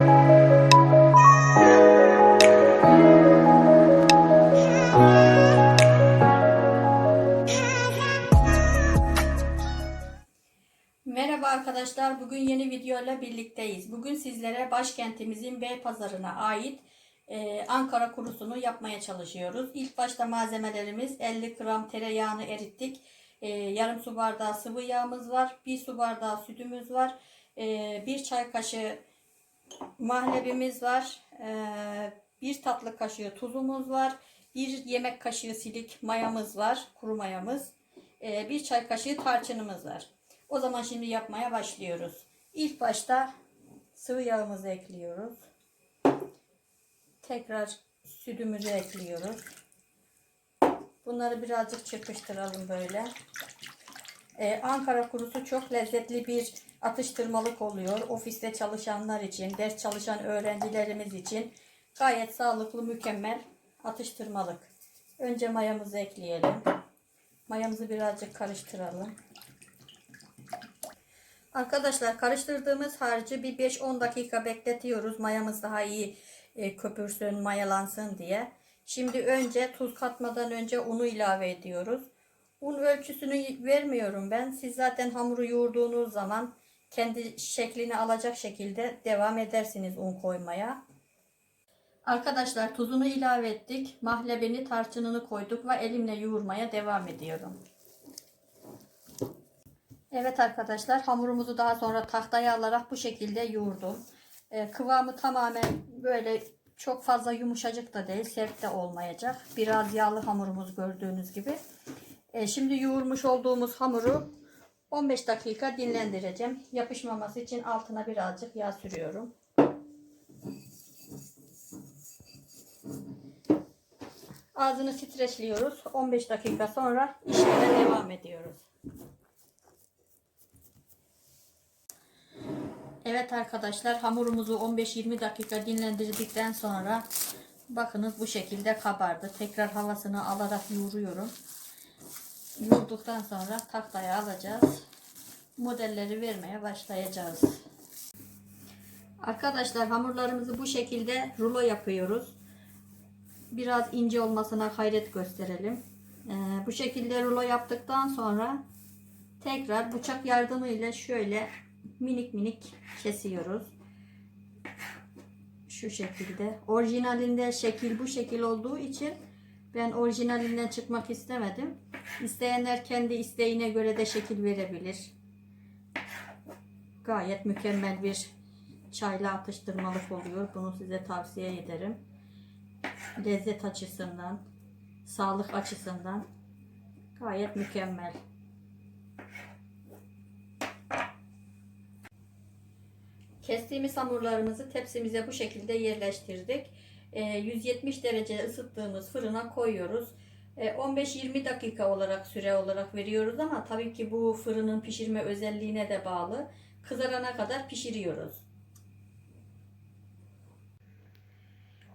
Merhaba arkadaşlar. Bugün yeni video ile birlikteyiz. Bugün sizlere başkentimizin Beypazarı'na ait e, Ankara kurusunu yapmaya çalışıyoruz. İlk başta malzemelerimiz 50 gram tereyağını erittik. E, yarım su bardağı sıvı yağımız var. 1 su bardağı sütümüz var. E, 1 çay kaşığı mahlebimiz var. E, 1 tatlı kaşığı tuzumuz var. 1 yemek kaşığı silik mayamız var. Kuru mayamız. E, 1 çay kaşığı tarçınımız var. O zaman şimdi yapmaya başlıyoruz. İlk başta sıvı yağımızı ekliyoruz. Tekrar sütümüzü ekliyoruz. Bunları birazcık çırpıştıralım böyle. Ee, Ankara kurusu çok lezzetli bir atıştırmalık oluyor. Ofiste çalışanlar için, ders çalışan öğrencilerimiz için gayet sağlıklı, mükemmel atıştırmalık. Önce mayamızı ekleyelim. Mayamızı birazcık karıştıralım. Arkadaşlar karıştırdığımız harcı bir 5-10 dakika bekletiyoruz. Mayamız daha iyi e, köpürsün, mayalansın diye. Şimdi önce tuz katmadan önce unu ilave ediyoruz. Un ölçüsünü vermiyorum ben. Siz zaten hamuru yoğurduğunuz zaman kendi şeklini alacak şekilde devam edersiniz un koymaya. Arkadaşlar tuzunu ilave ettik. Mahlebini, tarçınını koyduk ve elimle yoğurmaya devam ediyorum. Evet arkadaşlar hamurumuzu daha sonra tahtaya alarak bu şekilde yoğurdum. Ee, kıvamı tamamen böyle çok fazla yumuşacık da değil sert de olmayacak. Biraz yağlı hamurumuz gördüğünüz gibi. Ee, şimdi yoğurmuş olduğumuz hamuru 15 dakika dinlendireceğim. Yapışmaması için altına birazcık yağ sürüyorum. Ağzını streçliyoruz. 15 dakika sonra işleme devam ediyoruz. Evet arkadaşlar hamurumuzu 15-20 dakika dinlendirdikten sonra bakınız bu şekilde kabardı. Tekrar havasını alarak yoğuruyorum. Yoğurduktan sonra tahtaya alacağız. Modelleri vermeye başlayacağız. Arkadaşlar hamurlarımızı bu şekilde rulo yapıyoruz. Biraz ince olmasına gayret gösterelim. Ee, bu şekilde rulo yaptıktan sonra tekrar bıçak yardımıyla şöyle minik minik kesiyoruz. Şu şekilde. Orijinalinde şekil bu şekil olduğu için ben orijinalinden çıkmak istemedim. İsteyenler kendi isteğine göre de şekil verebilir. Gayet mükemmel bir çayla atıştırmalık oluyor. Bunu size tavsiye ederim. Lezzet açısından, sağlık açısından gayet mükemmel. Kestiğimiz hamurlarımızı tepsimize bu şekilde yerleştirdik. 170 derece ısıttığımız fırına koyuyoruz. 15-20 dakika olarak süre olarak veriyoruz ama tabii ki bu fırının pişirme özelliğine de bağlı. Kızarana kadar pişiriyoruz.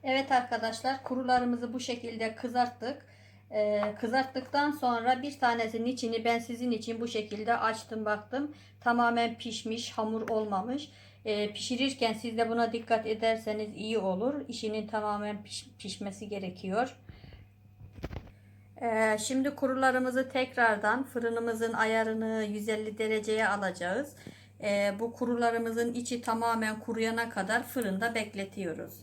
Evet arkadaşlar kurularımızı bu şekilde kızarttık. Ee, kızarttıktan sonra bir tanesinin içini ben sizin için bu şekilde açtım baktım. Tamamen pişmiş hamur olmamış. Ee, pişirirken siz de buna dikkat ederseniz iyi olur. İşinin tamamen piş, pişmesi gerekiyor. Ee, şimdi kurularımızı tekrardan fırınımızın ayarını 150 dereceye alacağız. Ee, bu kurularımızın içi tamamen kuruyana kadar fırında bekletiyoruz.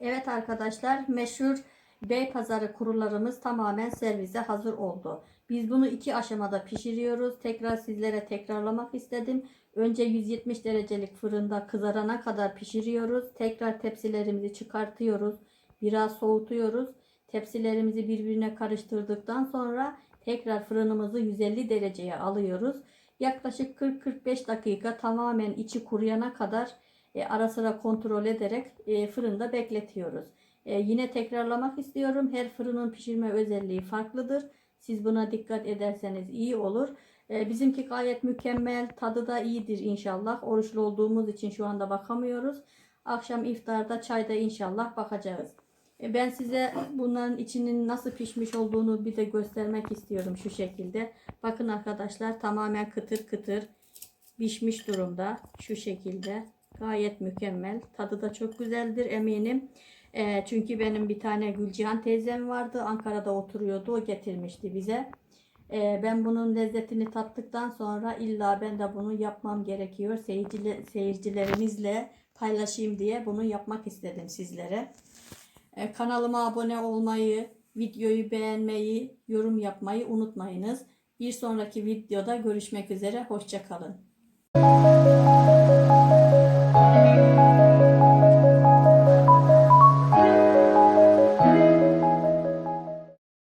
Evet arkadaşlar meşhur Beypazarı kurularımız tamamen servise hazır oldu. Biz bunu iki aşamada pişiriyoruz. Tekrar sizlere tekrarlamak istedim. Önce 170 derecelik fırında kızarana kadar pişiriyoruz. Tekrar tepsilerimizi çıkartıyoruz. Biraz soğutuyoruz. Tepsilerimizi birbirine karıştırdıktan sonra tekrar fırınımızı 150 dereceye alıyoruz. Yaklaşık 40-45 dakika tamamen içi kuruyana kadar e, ara sıra kontrol ederek e, fırında bekletiyoruz. E, yine tekrarlamak istiyorum. Her fırının pişirme özelliği farklıdır. Siz buna dikkat ederseniz iyi olur. E, bizimki gayet mükemmel. Tadı da iyidir inşallah. Oruçlu olduğumuz için şu anda bakamıyoruz. Akşam iftarda çayda inşallah bakacağız. E, ben size bunların içinin nasıl pişmiş olduğunu bir de göstermek istiyorum şu şekilde. Bakın arkadaşlar tamamen kıtır kıtır pişmiş durumda. Şu şekilde. Gayet mükemmel. Tadı da çok güzeldir eminim. Ee, çünkü benim bir tane Gülcihan teyzem vardı. Ankara'da oturuyordu. O getirmişti bize. Ee, ben bunun lezzetini tattıktan sonra illa ben de bunu yapmam gerekiyor. Seyircile, seyircilerimizle paylaşayım diye bunu yapmak istedim sizlere. Ee, kanalıma abone olmayı, videoyu beğenmeyi, yorum yapmayı unutmayınız. Bir sonraki videoda görüşmek üzere. Hoşçakalın.